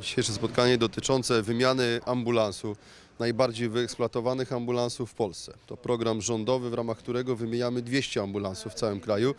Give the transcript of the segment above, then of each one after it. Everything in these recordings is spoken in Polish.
Dzisiejsze spotkanie dotyczące wymiany ambulansu, najbardziej wyeksploatowanych ambulansów w Polsce. To program rządowy, w ramach którego wymieniamy 200 ambulansów w całym kraju.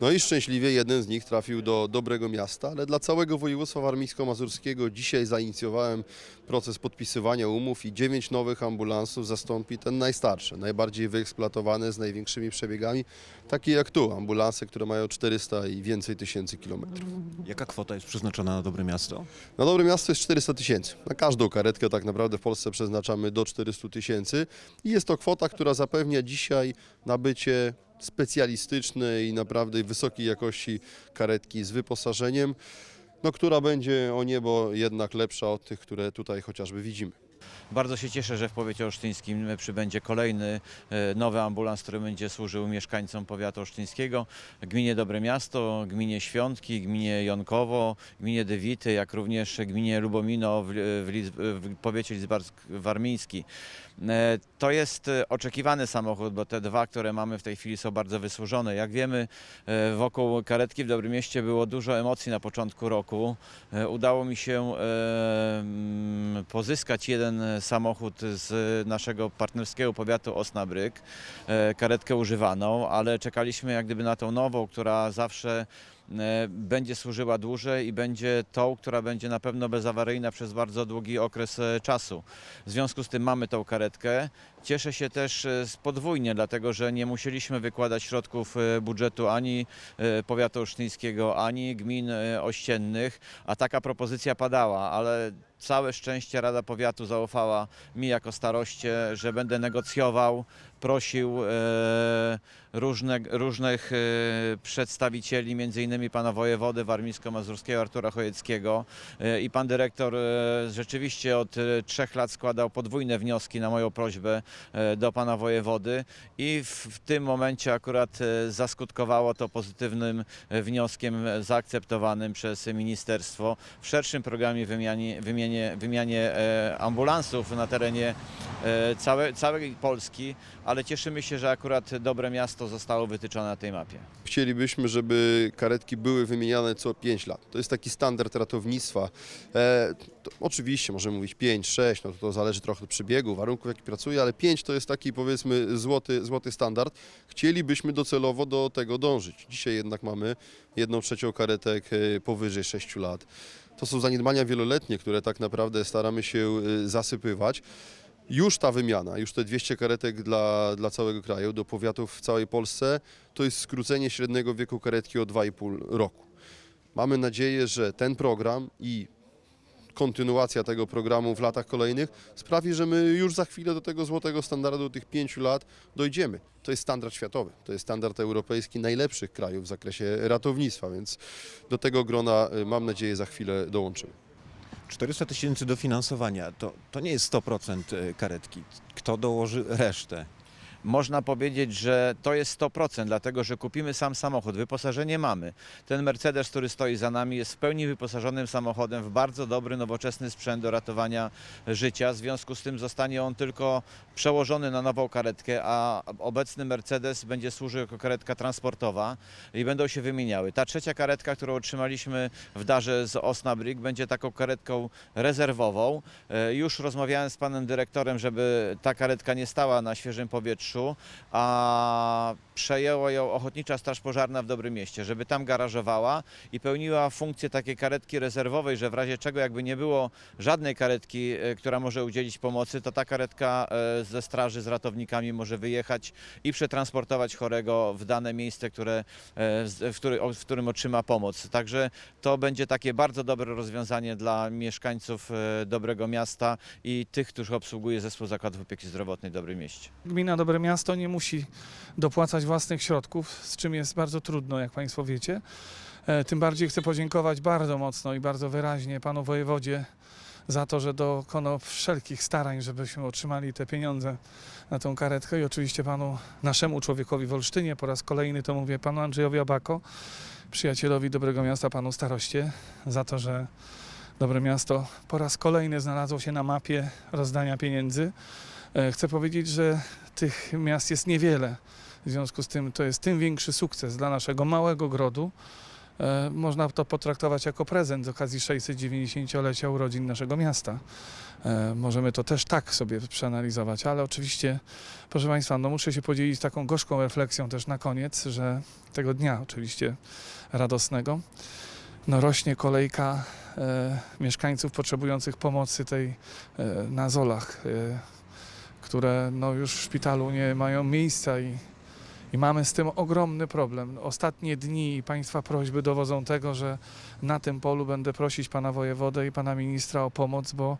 No i szczęśliwie jeden z nich trafił do dobrego miasta, ale dla całego województwa warmińsko-mazurskiego dzisiaj zainicjowałem proces podpisywania umów i 9 nowych ambulansów zastąpi ten najstarszy, najbardziej wyeksploatowany, z największymi przebiegami, takie jak tu, ambulanse, które mają 400 i więcej tysięcy kilometrów. Jaka kwota jest przeznaczona na Dobre Miasto? Na Dobre Miasto jest 400 tysięcy. Na każdą karetkę tak naprawdę w Polsce przeznaczamy do 400 tysięcy i jest to kwota, która zapewnia dzisiaj nabycie specjalistycznej i naprawdę wysokiej jakości karetki z wyposażeniem, no, która będzie o niebo jednak lepsza od tych, które tutaj chociażby widzimy. Bardzo się cieszę, że w powiecie olsztyńskim przybędzie kolejny e, nowy ambulans, który będzie służył mieszkańcom powiatu olsztyńskiego, gminie Dobre Miasto, gminie Świątki, gminie Jonkowo, gminie Dywity, jak również gminie Lubomino w, w, w powiecie lidzbarsk-warmiński. E, To jest e, oczekiwany samochód, bo te dwa, które mamy w tej chwili są bardzo wysłużone. Jak wiemy, wokół karetki w Dobrym Mieście było dużo emocji na początku roku. Udało mi się mm, pozyskać jeden samochód z naszego partnerskiego powiatu Osnabryk, e, karetkę używaną, ale czekaliśmy jak gdyby na tą nową, która zawsze e, będzie służyła dłużej i będzie tą, która będzie na pewno bezawaryjna przez bardzo długi okres e, czasu. W związku z tym mamy tą karetkę. Cieszę się też e, podwójnie, dlatego że nie musieliśmy wykładać środków e, budżetu ani e, powiatu olsztyńskiego, ani gmin e, ościennych, a taka propozycja padała, ale całe szczęście Rada Powiatu zaufała mi jako staroście, że będę negocjował, prosił e, różne, różnych e, przedstawicieli, między innymi pana wojewody warmińsko-mazurskiego Artura Chojeckiego e, i pan dyrektor e, rzeczywiście od e, trzech lat składał podwójne wnioski na moją prośbę e, do pana wojewody i w, w tym momencie akurat e, zaskutkowało to pozytywnym e, wnioskiem zaakceptowanym przez ministerstwo w szerszym programie wymianie, wymianie, wymianie e, ambulansów na terenie e, całe, całej Polski, ale cieszymy się, że akurat Dobre Miasto zostało wytyczone na tej mapie. Chcielibyśmy, żeby karetki były wymieniane co 5 lat. To jest taki standard ratownictwa. E, to oczywiście możemy mówić 5, 6, no to, to zależy trochę od przebiegu, warunków, jaki pracuje, ale 5 to jest taki powiedzmy złoty, złoty standard. Chcielibyśmy docelowo do tego dążyć. Dzisiaj jednak mamy jedną trzecią karetek e, powyżej 6 lat. To są zaniedbania wieloletnie, które tak naprawdę staramy się e, zasypywać. Już ta wymiana, już te 200 karetek dla, dla całego kraju, do powiatów w całej Polsce, to jest skrócenie średniego wieku karetki o 2,5 roku. Mamy nadzieję, że ten program i kontynuacja tego programu w latach kolejnych sprawi, że my już za chwilę do tego złotego standardu tych pięciu lat dojdziemy. To jest standard światowy, to jest standard europejski najlepszych krajów w zakresie ratownictwa, więc do tego grona y, mam nadzieję za chwilę dołączymy. 400 tysięcy dofinansowania to, to nie jest 100% karetki. Kto dołoży resztę? Można powiedzieć, że to jest 100%, dlatego że kupimy sam samochód, wyposażenie mamy. Ten Mercedes, który stoi za nami, jest w pełni wyposażonym samochodem w bardzo dobry, nowoczesny sprzęt do ratowania życia. W związku z tym zostanie on tylko przełożony na nową karetkę, a obecny Mercedes będzie służył jako karetka transportowa i będą się wymieniały. Ta trzecia karetka, którą otrzymaliśmy w darze z Osnabrück, będzie taką karetką rezerwową. E, Już rozmawiałem z panem dyrektorem, żeby ta karetka nie stała na świeżym powietrzu, a przejęła ją Ochotnicza Straż Pożarna w Dobrym Mieście, żeby tam garażowała i pełniła funkcję takiej karetki rezerwowej, że w razie czego jakby nie było żadnej karetki, e, która może udzielić pomocy, to ta karetka e, ze straży z ratownikami może wyjechać i przetransportować chorego w dane miejsce, które, e, w, który, w którym otrzyma pomoc. Także to będzie takie bardzo dobre rozwiązanie dla mieszkańców Dobrego Miasta i tych, którzy obsługuje zespół zakładów opieki zdrowotnej w Dobrym Mieście. Gmina Dobre Miasto nie musi dopłacać własnych środków, z czym jest bardzo trudno, jak Państwo wiecie. E, Tym bardziej chcę podziękować bardzo mocno i bardzo wyraźnie panu wojewodzie za to, że dokonał wszelkich starań, żebyśmy otrzymali te pieniądze na tą karetkę i oczywiście panu naszemu człowiekowi w Olsztynie, po raz kolejny to mówię panu Andrzejowi Abako, przyjacielowi Dobrego Miasta, panu staroście, za to, że Dobre Miasto po raz kolejny znalazło się na mapie rozdania pieniędzy. E, Chcę powiedzieć, że tych miast jest niewiele. W związku z tym to jest tym większy sukces dla naszego małego grodu, E, Można to potraktować jako prezent z okazji 690-lecia urodzin naszego miasta. E, Możemy to też tak sobie przeanalizować, ale oczywiście, proszę Państwa, no muszę się podzielić taką gorzką refleksją też na koniec, że tego dnia oczywiście radosnego, no rośnie kolejka mieszkańców potrzebujących pomocy tej na Zolach, które no już w szpitalu nie mają miejsca i i mamy z tym ogromny problem. Ostatnie dni i Państwa prośby dowodzą tego, że na tym polu będę prosić Pana Wojewodę i Pana Ministra o pomoc, bo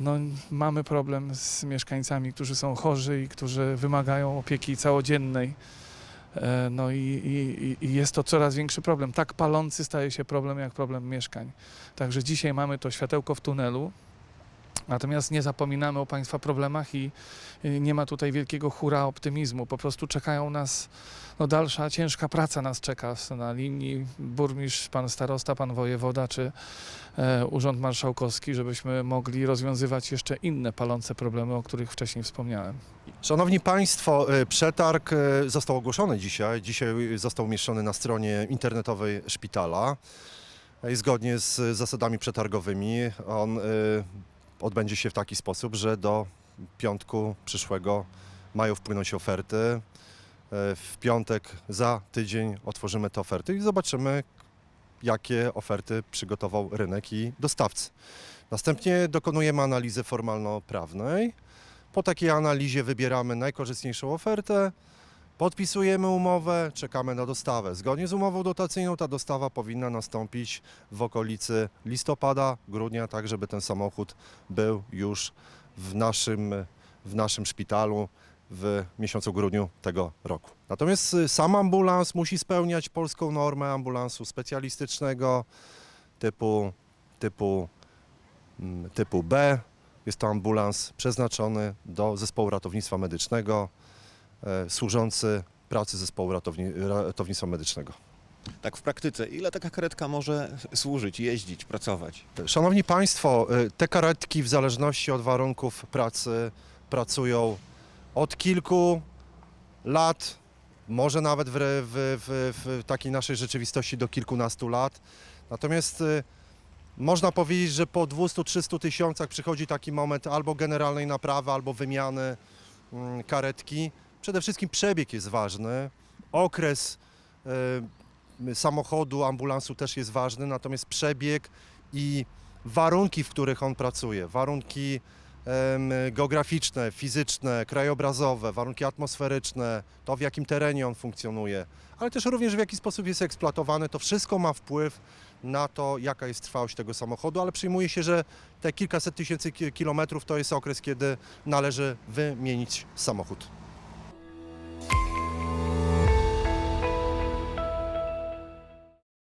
no, mamy problem z mieszkańcami, którzy są chorzy i którzy wymagają opieki całodziennej. E, No i, i, i jest to coraz większy problem. Tak palący staje się problem jak problem mieszkań. Także dzisiaj mamy to światełko w tunelu. Natomiast nie zapominamy o Państwa problemach i nie ma tutaj wielkiego hura optymizmu. Po prostu czekają nas, no dalsza ciężka praca nas czeka na linii burmistrz, pan starosta, pan wojewoda czy e, urząd marszałkowski, żebyśmy mogli rozwiązywać jeszcze inne palące problemy, o których wcześniej wspomniałem. Szanowni Państwo, y, przetarg y, został ogłoszony dzisiaj. Dzisiaj został umieszczony na stronie internetowej szpitala. I zgodnie z zasadami przetargowymi on y, odbędzie się w taki sposób, że do piątku przyszłego mają wpłynąć oferty. Y, W piątek za tydzień otworzymy te oferty i zobaczymy, jakie oferty przygotował rynek i dostawcy. Następnie dokonujemy analizy formalno-prawnej. Po takiej analizie wybieramy najkorzystniejszą ofertę, podpisujemy umowę, czekamy na dostawę. Zgodnie z umową dotacyjną ta dostawa powinna nastąpić w okolicy listopada, grudnia, tak żeby ten samochód był już w naszym, w naszym szpitalu w miesiącu grudniu tego roku. Natomiast y, sam ambulans musi spełniać polską normę ambulansu specjalistycznego typu, typu, mm, typu B, jest to ambulans przeznaczony do zespołu ratownictwa medycznego, służący pracy zespołu ratowni, ratownictwa medycznego. Tak w praktyce, ile taka karetka może służyć, jeździć, pracować? Szanowni Państwo, e, te karetki w zależności od warunków pracy pracują od kilku lat, może nawet w, w, w, w takiej naszej rzeczywistości do kilkunastu lat. Natomiast e, można powiedzieć, że po 200-300 tysiącach przychodzi taki moment albo generalnej naprawy, albo wymiany mm, karetki. Przede wszystkim przebieg jest ważny, okres e, samochodu, ambulansu też jest ważny, natomiast przebieg i warunki, w których on pracuje, warunki em, geograficzne, fizyczne, krajobrazowe, warunki atmosferyczne, to w jakim terenie on funkcjonuje, ale też również w jaki sposób jest eksploatowany, to wszystko ma wpływ na to, jaka jest trwałość tego samochodu, ale przyjmuje się, że te kilkaset tysięcy ki- kilometrów to jest okres, kiedy należy wymienić samochód.